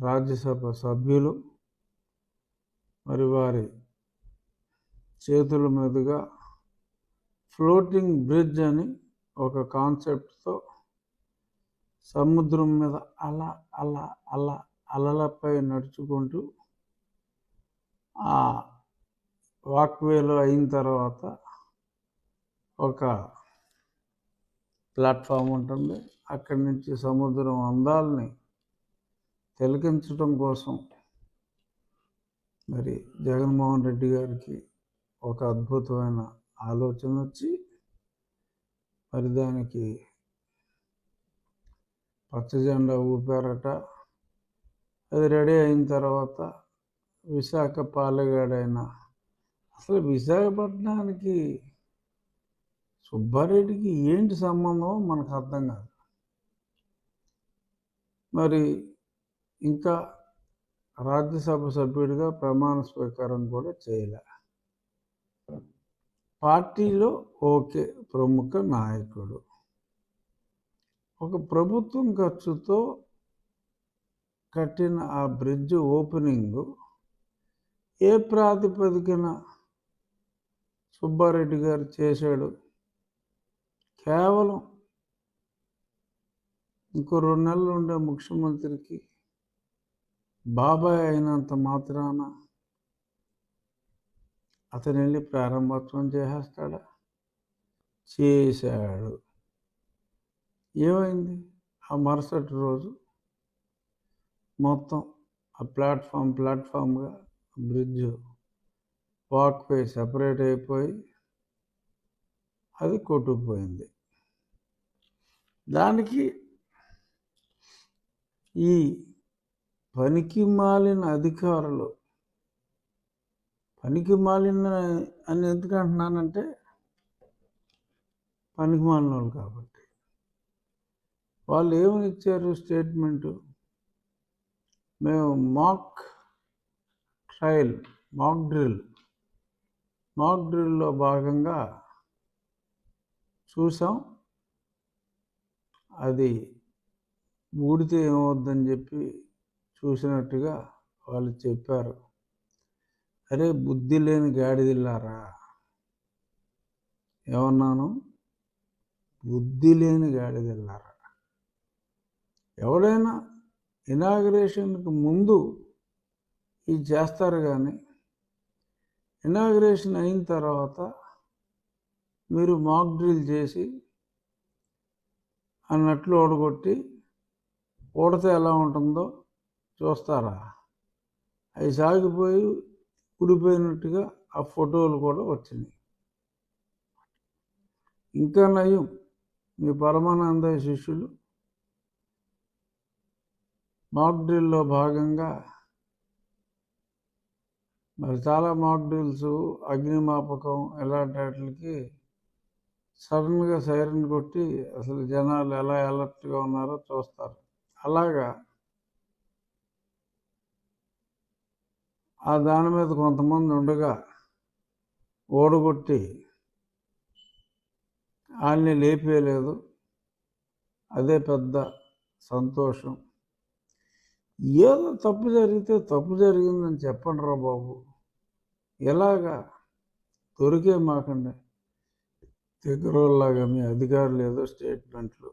రాజ్యసభ సభ్యులు మరి వారి చేతుల మీదుగా ఫ్లోటింగ్ బ్రిడ్జ్ అని ఒక కాన్సెప్ట్తో సముద్రం మీద అల అలా అల అలలపై నడుచుకుంటూ ఆ వాక్వేలో అయిన తర్వాత ఒక ప్లాట్ఫామ్ ఉంటుంది. అక్కడి నుంచి సముద్రం అందాలని తిలకించడం కోసం మరి జగన్మోహన్ రెడ్డి గారికి ఒక అద్భుతమైన ఆలోచన వచ్చి మరి దానికి పచ్చ జెండా ఊపారట. అది రెడీ అయిన తర్వాత విశాఖ పాలెగాడైన అసలు విశాఖపట్నానికి సుబ్బారెడ్డికి ఏంటి సంబంధం మనకు అర్థం కాదు. మరి ఇంకా రాజ్యసభ సభ్యుడిగా ప్రమాణ స్వీకారం కూడా చేయలే. పార్టీలో ఓకే ప్రముఖ నాయకుడు. ఒక ప్రభుత్వం ఖర్చుతో కట్టిన ఆ బ్రిడ్జ్ ఓపెనింగ్ ఏ ప్రాతిపదికన సుబ్బారెడ్డి గారు చేశాడు? కేవలం ఇంకో రెండు నెలలు ఉండే ముఖ్యమంత్రికి బాబాయ్ అయినంత మాత్రాన అతను వెళ్ళి ప్రారంభోత్సవం చేసేస్తాడా? చేశాడు. ఏమైంది? ఆ మరుసటి రోజు మొత్తం ఆ ప్లాట్ఫామ్ ప్లాట్ఫామ్గా బ్రిడ్జ్ వాక్వే సపరేట్ అయిపోయి అది కొట్టుకుపోయింది. దానికి ఈ పనికి మాలిన అధికారులు పనికి మాలిన అని ఎందుకు అంటున్నానంటే పనికి మాలిన వాళ్ళు కాబట్టి. వాళ్ళు ఏమని ఇచ్చారు స్టేట్మెంటు? మేము మాక్ ట్రయల్ మాక్ డ్రిల్ మాక్ డ్రిల్లో భాగంగా చూసాం. అది ఊడితే ఏమవుద్దని చెప్పి చూసినట్టుగా వాళ్ళు చెప్పారు. అరే బుద్ధి లేని గాడిదిల్లారా? ఏమన్నాను? బుద్ధి లేని గాడిదిల్లారా? ఎవడైనా ఇనాగ్రేషన్కి ముందు ఇది చేస్తారు కానీ ఇనాగ్రేషన్ అయిన తర్వాత మీరు మాక్ డ్రిల్ చేసి అన్నట్లు ఓడగొట్టి ఓడితే ఎలా ఉంటుందో చూస్తారా? అవి సాగిపోయి ఊడిపోయినట్టుగా ఆ ఫోటోలు కూడా వచ్చినాయి. ఇంకా నయం. మీ పరమానంద శిష్యులు మాక్ డ్రిల్లో భాగంగా మరి చాలా మాక్ డ్రిల్స్ అగ్నిమాపకం ఇలాంటి వాటికి సడన్గా సైరన్ కొట్టి అసలు జనాలు ఎలా అలర్ట్గా ఉన్నారో చూస్తారు. అలాగా ఆ దాని మీద కొంతమంది ఉండగా ఓడగొట్టి వాళ్ళని లేపేయలేదు. అదే పెద్ద సంతోషం. ఏదో తప్పు జరిగితే తప్పు జరిగిందని చెప్పండి రా బాబు. ఎలాగా? దొరికే మాకండి. దగ్గరలాగా మీ అధికారులు ఏదో స్టేట్మెంట్లు.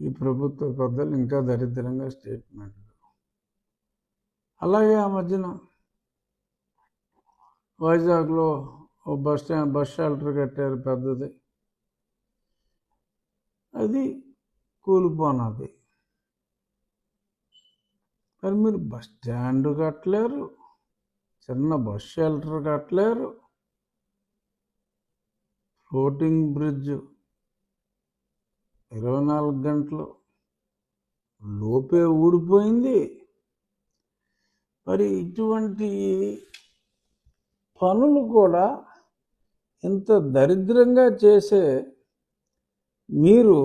ఈ ప్రభుత్వ పెద్దలు ఇంకా దరిద్రంగా స్టేట్మెంట్లు. అలాగే ఆ మధ్యన వైజాగ్లో ఓ బస్ స్టాండ్ బస్ షెల్టర్ కట్టారు పెద్దది. అది కూలిపోనది. మరి మీరు బస్ స్టాండ్ కట్టలేరు చిన్న బస్ షెల్టర్ కట్టలేరు. ఫ్లోటింగ్ బ్రిడ్జ్ ఇరవై నాలుగు గంటలు లోపే ఊడిపోయింది. మరి ఇటువంటి పనులు కూడా ఇంత దరిద్రంగా చేసే మీరు